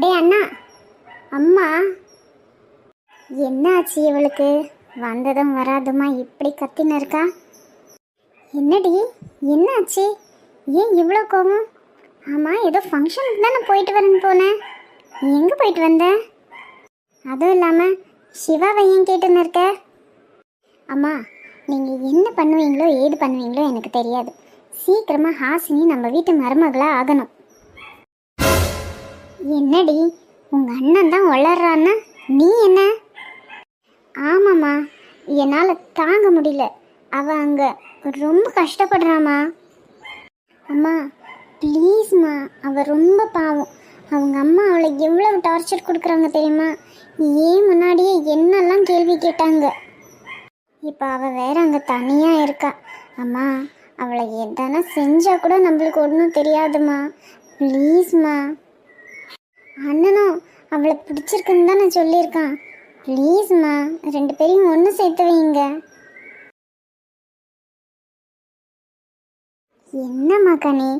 டே அண்ணா. அம்மா. என்னாச்சு இவளுக்கு? வந்ததும் வராதுமா இப்படி கத்தின்னு இருக்கா? என்னடி? என்னாச்சு? ஏன் இவ்வளோ கோவம்? ஆமாம் ஏதோ ஃபங்க்ஷனுக்கு தானே போயிட்டு வரேன்னு போனேன். எங்கே போயிட்டு வந்த? அதுவும் இல்லாமல் சிவாவை ஏன் கேட்டுன்னு இருக்க? அம்மா நீங்கள் என்ன பண்ணுவீங்களோ ஏது பண்ணுவீங்களோ எனக்கு தெரியாது. சீக்கிரமாக ஹாசினி நம்ம வீட்டு மருமகளாக ஆகணும். என்னடி உங்க அண்ணன் தான் வளர்றான்னா நீ என்ன? ஆமாம்மா என்னால் தாங்க முடியல. அவள் அங்கே ரொம்ப கஷ்டப்படுறாம்மா. அம்மா ப்ளீஸ்மா அவள் ரொம்ப பாவம். அவங்க அம்மா அவளை எவ்வளவு டார்ச்சர் கொடுக்குறாங்க தெரியுமா? ஏன் முன்னாடியே என்னெல்லாம் கேள்வி கேட்டாங்க? இப்போ அவள் வேற அங்கே தனியாக இருக்கா. அம்மா அவளை எதனா செஞ்சால் கூட நம்மளுக்கு ஒன்றும் தெரியாதுமா ப்ளீஸ்மா அண்ணனும் அவளை பிடிச்சிருக்குன்னு தான் நான் சொல்லியிருக்கான். ப்ளீஸ்மா ரெண்டு பேரையும் ஒன்று சேர்த்து வைங்க. என்னம்மா கனி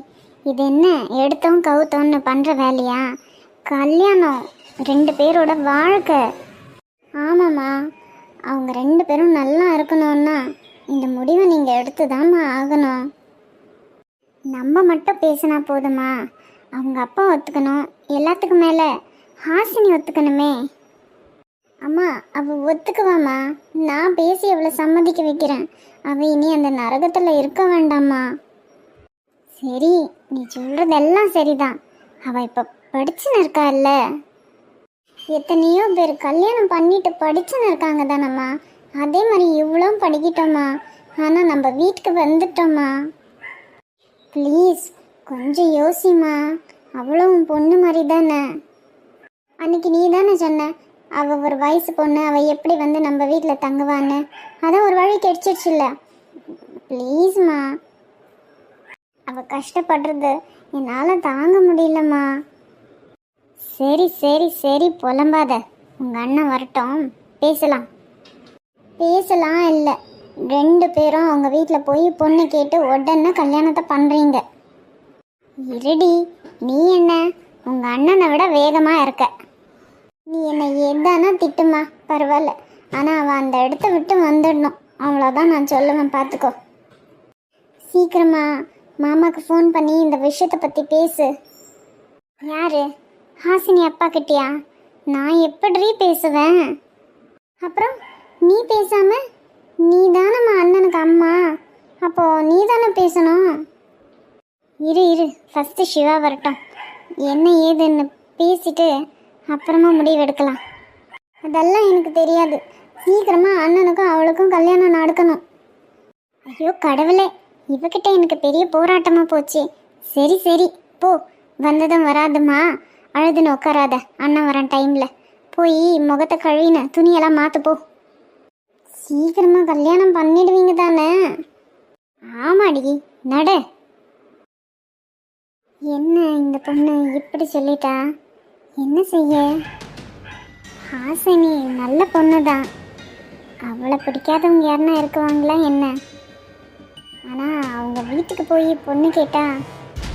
இது என்ன எடுத்தோம் கவுத்தவன்னு பண்ணுற வேலையா? கல்யாணம் ரெண்டு பேரோட வாழ்க்கை. ஆமாம்மா அவங்க ரெண்டு பேரும் நல்லா இருக்கணும்னா இந்த முடிவை நீங்கள் எடுத்து தாம்மா ஆகணும். நம்ம மட்டும் பேசினா போதுமா அவங்க அப்பா ஒத்துக்கணும் எல்லாத்துக்கும் மேலே ஹாசினி ஒத்துக்கணுமே. அம்மா அவ ஒத்துக்குவாம்மா. நான் பேசி அவளை சம்மதிக்க வைக்கிறேன். அவ இனி அந்த நரகத்தில் இருக்க வேண்டாம்மா. சரி நீ சொல்றதெல்லாம் சரிதான். அவ இப்போ படிச்சுன்னு இருக்கால்ல எத்தனையோ பேர் கல்யாணம் பண்ணிட்டு படிச்சுன்னு இருக்காங்க தானம்மா. அதே மாதிரி இவ்வளோ படிக்கிட்டோம்மா. ஆனால் நம்ம வீட்டுக்கு வந்துட்டோம்மா. ப்ளீஸ் கொஞ்சம் யோசிமா அவளும் உன் பொண்ணு மாதிரி தானே அன்னைக்கு நீ தானே சொன்ன. அவ ஒரு வயசு பொண்ணு அவ எப்படி வந்து நம்ம வீட்டில் தங்குவான்னு. அதான் ஒரு வழி கிடைச்சிருச்சுல்ல. ப்ளீஸ்மா. அவ கஷ்டப்படுறது என்னால் தாங்க முடியலம்மா. சரி சரி சரி புலம்பாத. உங்கள் அண்ணன் வரட்டும். பேசலாம். பேசலாம் இல்லை. ரெண்டு பேரும் அவங்க வீட்டில் போய் பொண்ணு கேட்டு உடனே கல்யாணத்தை பண்ணுறீங்க இருடி நீ என்ன? உங்கள் அண்ணனை விட வேகமா இருக்க. நீ என்னை எதானா திட்டுமா பரவாயில்ல. ஆனால் அவன் அந்த இடத்த விட்டு வந்துடணும். அவ்வளோதான் நான் சொல்லுவேன் பார்த்துக்கோ சீக்கிரமா மாமாக்கு ஃபோன் பண்ணி இந்த விஷயத்தை பற்றி பேசு. யாரு? ஹாசினி அப்பா கிட்டியா? நான் எப்படி பேசுவேன்? அப்புறம் நீ பேசாம நீ தானம்மா அண்ணனுக்கு அம்மா? அப்போ நீ தானே பேசணும்? இரு இரு. ஃபஸ்ட்டு சிவா வரட்டும். என்ன ஏதுன்னு பேசிட்டு அப்புறமா முடிவு எடுக்கலாம் அதெல்லாம் எனக்கு தெரியாது. சீக்கிரமா அண்ணனுக்கும் அவளுக்கும் கல்யாணம் நடக்கணும். ஐயோ கடவுளே. இவகிட்ட எனக்கு பெரிய போராட்டமாக போச்சு. சரி சரி. போ. வந்ததும் வராதுமா. அழுதுன்னு உட்காராத. அண்ணன் வரேன் டைமில் போய் முகத்தை கழுவின. துணியெல்லாம் மாற்று போ. சீக்கிரமாக கல்யாணம் பண்ணிடுவீங்க தானே? ஆமாடி. நட. என்ன இந்த பொண்ணு இப்படி சொல்லிட்டா? என்ன செய்ய? ஹாசினி நல்ல பொண்ணு தான் அவளை பிடிக்காதவங்க யாருன்னா இருக்குவாங்களா என்ன? ஆனால் அவங்க வீட்டுக்கு போய் பொண்ணு கேட்டா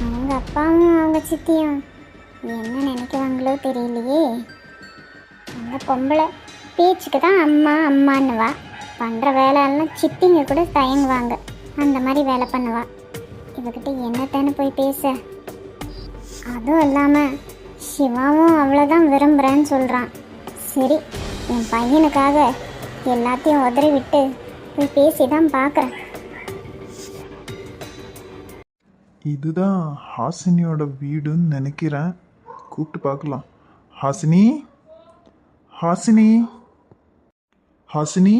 அவங்க அப்பாவும் அவங்க சித்தியும் என்ன நினைக்குவாங்களோ தெரியலையே. அந்த பொம்பளை பேச்சுக்கு தான் அம்மா அம்மான்னுவா. பண்ணுற வேலையெல்லாம் சித்திங்க கூட தயங்குவாங்க. அந்த மாதிரி வேலை பண்ணுவா. இவகிட்ட என்னத்தானே போய் பேச. அதுவும் இல்லாமல் சிவாவும் அவ்வளோதான் விரும்புகிறேன்னு சொல்கிறான் சரி என் பையனுக்காக எல்லாத்தையும் உதறி விட்டு போய் பேசி தான் பார்க்குறேன் இதுதான் ஹாசினியோட வீடுன்னு நினைக்கிறேன். கூப்பிட்டு பார்க்கலாம். ஹாசினி? ஹாசினி? ஹாசினி?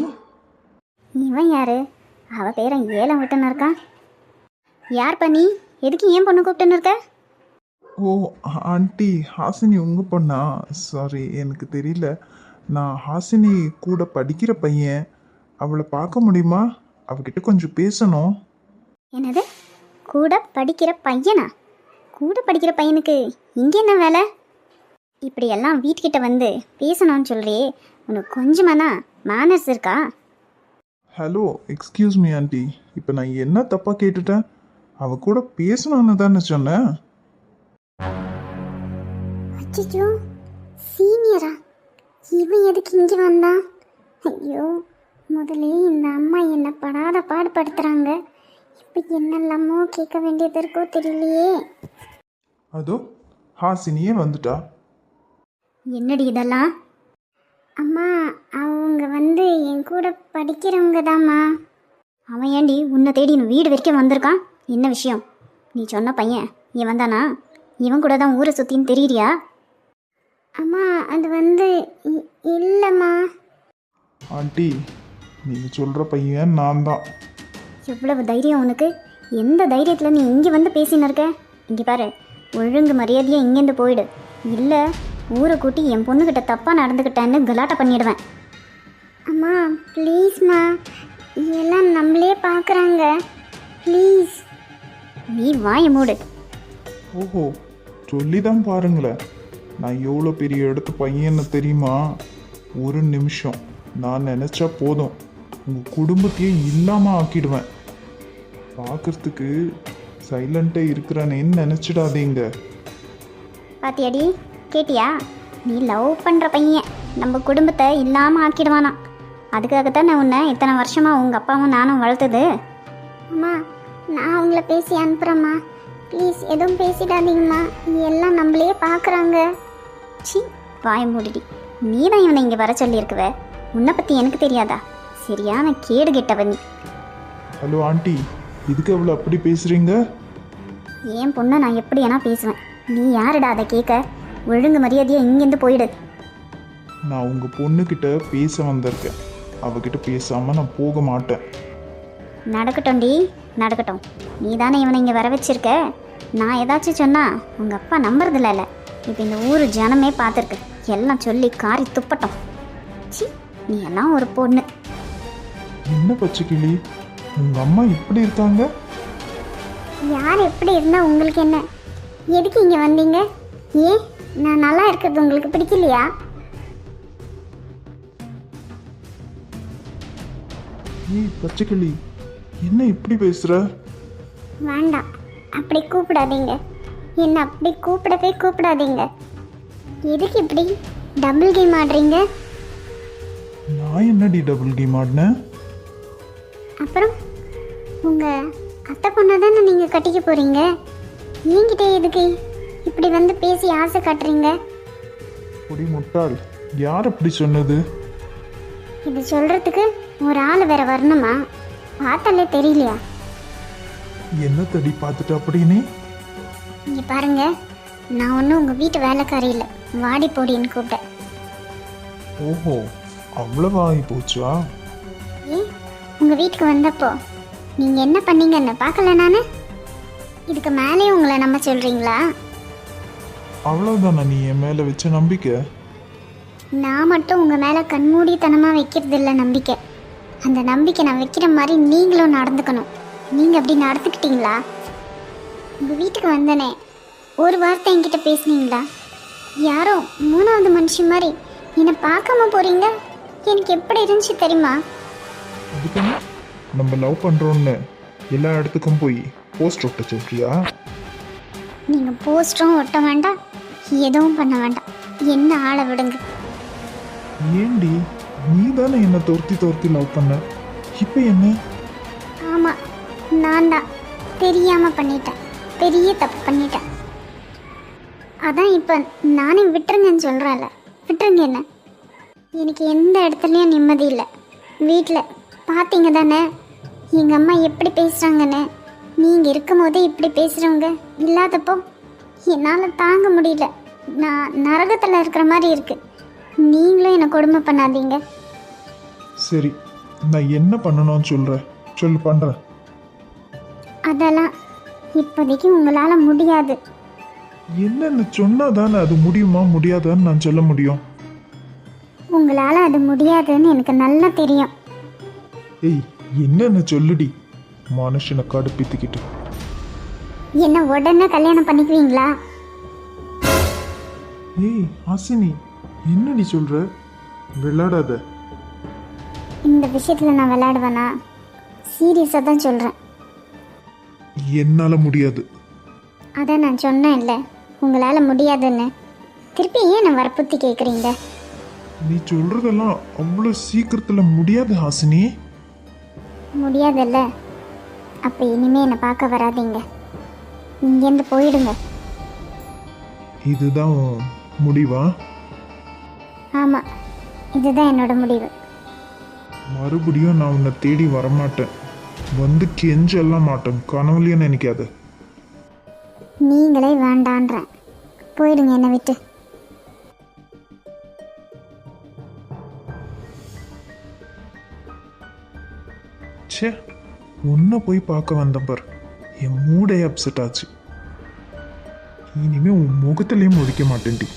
இவன் யாரு? அவ பேரை ஏலம் விட்டுன்னு இருக்கான் யார் பண்ணி எதுக்கு ஏன் பொண்ணு கூப்பிட்டுன்னு இருக்க? ஓ ஆண்டி ஹாசினி உங்கள் பொண்ணா? சாரி எனக்கு தெரியல. நான் ஹாசினி கூட படிக்கிற பையன். அவளை பார்க்க முடியுமா? அவகிட்ட கொஞ்சம் பேசணும். என்னது? கூட படிக்கிற பையனா? கூட படிக்கிற பையனுக்கு இங்கே என்ன வேலை? இப்படியெல்லாம் வீட்டுக்கிட்ட வந்து பேசணும்னு சொல்றியே உனக்கு கொஞ்சமானா மேனர்ஸ் இருக்கா? Hello excuse me aunty. இப்போ நான் என்ன தப்பாக கேட்டுட்டேன்? அவ கூட பேசணும்னு தானே சொன்னேன். அச்சோ சீனியரா? இவன் எதுக்கு இங்கே வந்தான் ஐயோ முதல்ல இந்த அம்மா என்ன படாத பாடுபடுத்துறாங்க. இப்போ என்னெல்லாமோ கேட்க வேண்டியது இருக்கோ தெரியலையே. அதோ ஹாசினியே வந்துட்டா. என்னடி இதெல்லாம்? அம்மா அவங்க வந்து என் கூட படிக்கிறவங்க தாம்மா அவன் ஏண்டி உன்னை தேடி இந்த வீடு வரைக்கும் வந்திருக்கான்? என்ன விஷயம்? நீ சொன்ன பையன் இவன் தானா? இவன் கூட தான் ஊரை சுற்றின்னு தெரியறியா? அம்மா அது வந்து இல்லைம்மா. ஆண்டி நீங்கள் சொல்கிற பையன் நான் தான். எவ்வளவு தைரியம் உனக்கு? எந்த தைரியத்தில் நீ இங்கே வந்து பேசின்னு இருக்க? இங்கே பாரு ஒழுங்கு மரியாதையாக இங்கேருந்து போயிடு. இல்லை ஊரை கூட்டி என் பொண்ணுக்கிட்ட தப்பாக நடந்துக்கிட்டேன்னு கலாட்டை பண்ணிடுவேன். அம்மா ப்ளீஸ்மா எல்லாம் நம்மளே பார்க்குறாங்க ப்ளீஸ் நீ வாய மூடு. ஓஹோ சொல்லி தான் பாருங்களேன். நான் எவ்வளோ பெரிய இடத்து பையன்னு தெரியுமா? ஒரு நிமிஷம். நான் நினச்சா போதும். உங்கள் குடும்பத்தையே இல்லாமல் ஆக்கிடுவேன். பார்க்கறதுக்கு சைலண்ட்டாக இருக்கிறானேன்னு நினச்சிடாதீங்க. பாத்தியாடி? கேட்டியா? நீ லவ் பண்ணுற பையன். நம்ம குடும்பத்தை இல்லாமல் ஆக்கிடுவானா. அதுக்காகத்தான் நான் உன்னை இத்தனை வருஷமாக உங்கள் அப்பாவும் நானும் வளர்த்தது. அம்மா நான் அவங்கள பேசி அனுப்புகிறேம்மா ப்ளீஸ் எதுவும் பேசிடாதீங்கம்மா. எல்லாம் நம்மளே பார்க்குறாங்க சி வாய மூடிடி. நீ தான் இவனை இங்கே வர சொல்லியிருக்குவ. உன்னை பற்றி எனக்கு தெரியாதா? சரியான கேடு கெட்டவ நீ. ஹலோ ஆண்டி இதுக்கு அவ்வளோ அப்படி பேசுகிறீங்க என் பொண்ணை நான் எப்படி வேணா பேசுவேன். நீ யாருடா அதை கேட்க? ஒழுங்கு மரியாதையாக இங்கேருந்து போயிடு. நான் உங்கள் பொண்ணுக்கிட்ட பேச வந்திருக்கேன். அவகிட்ட பேசாமல் நான் போக மாட்டேன். நடக்கட்டும்டி நடக்கட்டும். நீ தானே இவனை இங்கே வர வச்சிருக்க? நான் ஏதாச்சும் சொன்னா உங்கள் அப்பா நம்புறதில்ல இப்போ இந்த ஊர் ஜனமே பார்த்துருக்கு. எல்லாம் சொல்லி காரி துப்பட்டும். சி நீ எல்லாம் ஒரு பொண்ணு. என்ன பச்சைக்கிளி உங்கள் அம்மா இப்படி இருக்காங்க? யார் எப்படி இருந்தால் உங்களுக்கு என்ன? எதுக்கு இங்கே வந்தீங்க? ஏன் நான் நல்லா இருக்கிறது உங்களுக்கு பிடிக்கலையா? ஏய் பச்சைக்கிளி என்ன இப்படி பேசுகிற வேண்டாம். அப்படி கூப்பிடாதீங்க. என்ன அப்படி கூப்பிடவே கூப்பிடாதீங்க. எதுக்கு இப்படி டபுள் கேம் ஆடுறீங்க? நான் என்னடி டபுள் கேம் ஆடினேன் அப்புறம் உங்கள் அத்தை பொண்ணை தானே நீங்கள் கட்டிக்க போகிறீங்க என்கிட்ட எதுக்கு இப்படி வந்து பேசி ஆசை காட்டுறீங்க? பொடி முட்டாள் யார் அப்படி சொன்னது? இது சொல்கிறதுக்கு ஒரு ஆள் வேற வரணுமா? பார்த்தாலே தெரியலையா? என்ன தடி பார்த்துட்டு அப்படின்னு இங்கே பாருங்க. நான் ஒன்றும் உங்கள் வீட்டு வேலைக்காரி இல்லை. வாடி போடின்னு கூப்பிட்டேன். ஓஹோ அவ்வளவு ஆகி போச்சா ஏன் உங்கள் வீட்டுக்கு வந்தப்போ நீங்கள் என்ன பண்ணீங்கன்னு பார்க்கல நான்? இதுக்கு மேலே உங்களை நம்ப சொல்கிறீங்களா அவ்வளவுதானா நீ என் மேலே வச்ச நம்பிக்கை? நான் மட்டும் உங்கள் மேலே கண்மூடித்தனமாக வைக்கிறது இல்லை நம்பிக்கை. அந்த நம்பிக்கை நான் வைக்கிற மாதிரி நீங்களும் நடந்துக்கணும். நீங்கள் அப்படி நடந்துக்கிட்டீங்களா? உங்கள் வீட்டுக்கு வந்தனே. ஒரு வார்த்தை என்கிட்ட பேசுனீங்களா? யாரோ மூணாவது மனுஷன் மாதிரி என்னை பார்க்காம போகிறீங்க எனக்கு எப்படி இருந்துச்சு தெரியுமா? நம்ம லவ் பண்ணுறோன்னு எல்லா இடத்துக்கும் போய் போஸ்ட் ஒட்ட சொல்றியா நீங்கள் போஸ்டரும் ஒட்ட வேண்டாம் எதுவும் பண்ண வேண்டாம். என்ன ஆளை விடுங்க. ஏண்டி நீ தானே என்னை துரத்தி துரத்தி லவ் பண்ண? இப்போ என்ன? ஆமாம் நான் தான் தெரியாமல் பண்ணிட்டேன். பெரிய தப்பு பண்ணிட்டேன். அதான் இப்போ நானே விட்டுருங்கன்னு சொல்கிறேன்ல விட்டுருங்க என்ன? எனக்கு எந்த இடத்துலையும் நிம்மதி இல்லை. வீட்டில் பார்த்தீங்க தானே? எங்கள் அம்மா எப்படி பேசுகிறாங்கன்னு நீங்கள் இருக்கும் போதே இப்படி பேசுகிறவங்க இல்லாதப்போ என்னால் தாங்க முடியல. நான் நரகத்தில் இருக்கிற மாதிரி இருக்குது நீங்களும் என்னை கொடுமை பண்ணாதீங்க. சரி நான் என்ன பண்ணணும்னு சொல்கிறேன் சொல்லு பண்ணுறேன் அதெல்லாம் இப்போதைக்கு உங்களால் முடியாது. என்னன்னு சொன்னா தானே அது முடியுமா முடியாதான்னு நான் சொல்ல முடியும். உங்களால் அது முடியாதுன்னு எனக்கு நல்லா தெரியும். ஏய் என்னன்னு சொல்லுடி. மனுஷனை கடுப்பித்துக்கிட்டு. என்ன உடனே கல்யாணம் பண்ணிக்குவீங்களா? ஏய் ஹாசினி என்னடி சொல்ற? விளையாடாத. இந்த விஷயத்தில் நான் விளையாடுவேனா? சீரியஸாக தான் சொல்கிறேன் என்னால முடியாது. அதான் நான் சொன்னேன் இல்லை உங்களால் முடியாதுன்னு. திருப்பி ஏன் நான் வரப்புத்தி கேட்குறீங்க நீ சொல்றதெல்லாம் அவ்வளோ சீக்கிரத்தில் முடியாது ஹாசினி. முடியாதுல்ல. அப்போ இனிமே என்னை பார்க்க வராதீங்க. இங்கேருந்து போயிடுங்க. இதுதான் உன் முடிவா? ஆமாம் இதுதான் என்னோட முடிவு. மறுபடியும் நான் உன்னை தேடி வரமாட்டேன். வந்து கெஞ்செல்லாம் மாட்டேன். கனவுலையும் நினைக்காத. நீங்களே வேண்டான்றேன் போயிடுங்க என்னை விட்டு. ச்சே உன்னை போய் பார்க்க வந்தேன் பார். என் மூடே அப்செட் ஆச்சு. இனிமே உன் முகத்திலேயே முடிக்க மாட்டேன்டி.